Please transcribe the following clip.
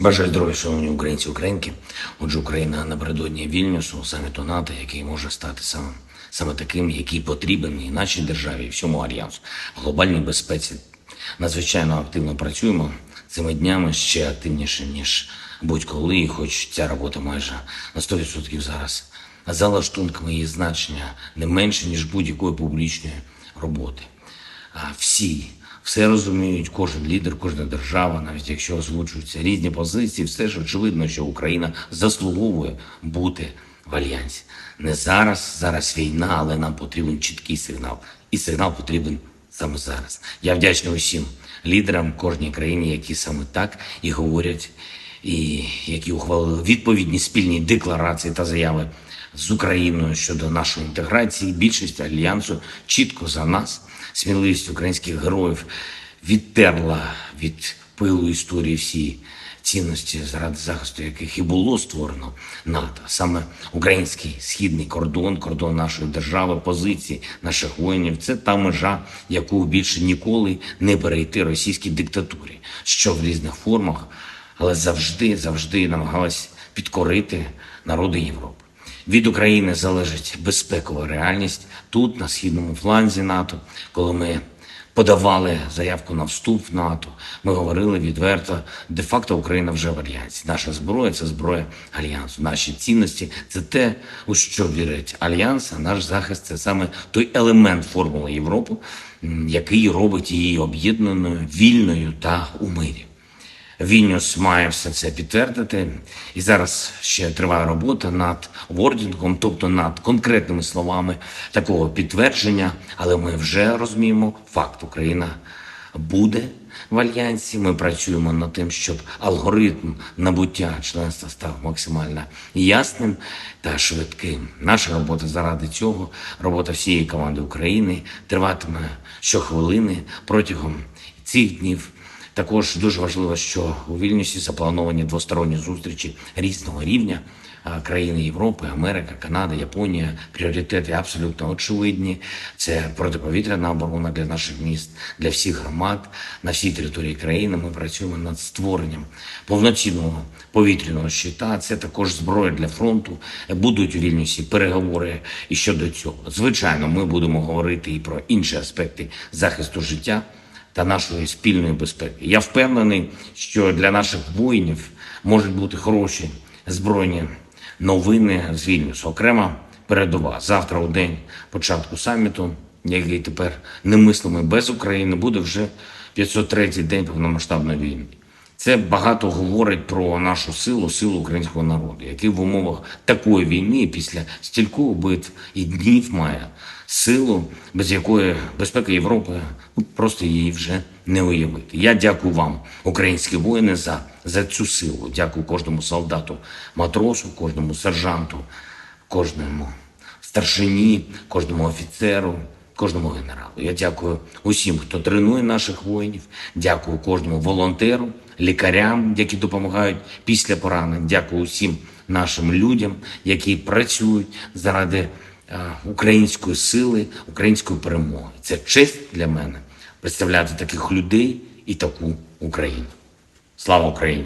Бажаю здоров'я, шановні українці українки. Отже, Україна напередодні Вільнюсу, саміту НАТО, який може стати саме, саме таким, який потрібен і нашій державі, і всьому альянсу. Глобальній безпеці надзвичайно активно працюємо цими днями ще активніше, ніж будь-коли. І хоч ця робота майже на 100% зараз за лаштунками її значення не менше, ніж будь-якої публічної роботи. А всі все розуміють, кожен лідер, кожна держава, навіть якщо озвучуються різні позиції, все ж очевидно, що Україна заслуговує бути в альянсі. Не зараз, зараз війна, але нам потрібен чіткий сигнал. І сигнал потрібен саме зараз. Я вдячний усім лідерам кожній країні, які саме так і говорять, і які ухвалили відповідні спільні декларації та заяви з Україною щодо нашої інтеграції. Більшість альянсу чітко за нас, сміливість українських героїв відтерла від пилу історії всі цінності, заради захисту яких і було створено НАТО. Саме український східний кордон, кордон нашої держави, позиції наших воїнів це та межа, яку більше ніколи не перейти російській диктатурі, що в різних формах, але завжди, завжди намагалась підкорити народи Європи. Від України залежить безпекова реальність тут, на східному фланзі НАТО, коли ми подавали заявку на вступ в НАТО. Ми говорили відверто, де-факто Україна вже в альянсі. Наша зброя це зброя альянсу. Наші цінності це те, у що вірить альянс. А наш захист це саме той елемент формули Європи, який робить її об'єднаною, вільною та у мирі. Вільнюс має все це підтвердити. І зараз ще триває робота над вордінгом, тобто над конкретними словами такого підтвердження. Але ми вже розуміємо факт: Україна буде в альянсі. Ми працюємо над тим, щоб алгоритм набуття членства став максимально ясним та швидким. Наша робота заради цього, робота всієї команди України триватиме щохвилини протягом цих днів. Також дуже важливо, що у Вільнюсі заплановані двосторонні зустрічі різного рівня. Країни Європи, Америка, Канада, Японія пріоритети абсолютно очевидні. Це протиповітряна оборона для наших міст, для всіх громад на всій території країни. Ми працюємо над створенням повноцінного повітряного щита. Це також зброя для фронту. Будуть у Вільнюсі переговори і щодо цього. Звичайно, ми будемо говорити і про інші аспекти захисту життя та нашої спільної безпеки. Я впевнений, що для наших воїнів можуть бути хороші збройні новини з Вільнюсу. Окрема передова завтра, у день початку саміту, який тепер немислимий без України, буде вже 503-й день повномасштабної війни. Це багато говорить про нашу силу, силу українського народу, який в умовах такої війни після стількох битв і днів має силу, без якої безпека Європи ну, просто її вже не уявити. Я дякую вам, українські воїни, за, за цю силу. Дякую кожному солдату, матросу, кожному сержанту, кожному старшині, кожному офіцеру, кожному генералу. Я дякую усім, хто тренує наших воїнів. Дякую кожному волонтеру, лікарям, які допомагають після поранень. Дякую усім нашим людям, які працюють заради е, української сили, української перемоги. Це честь для мене представляти таких людей і таку Україну. Слава Україні!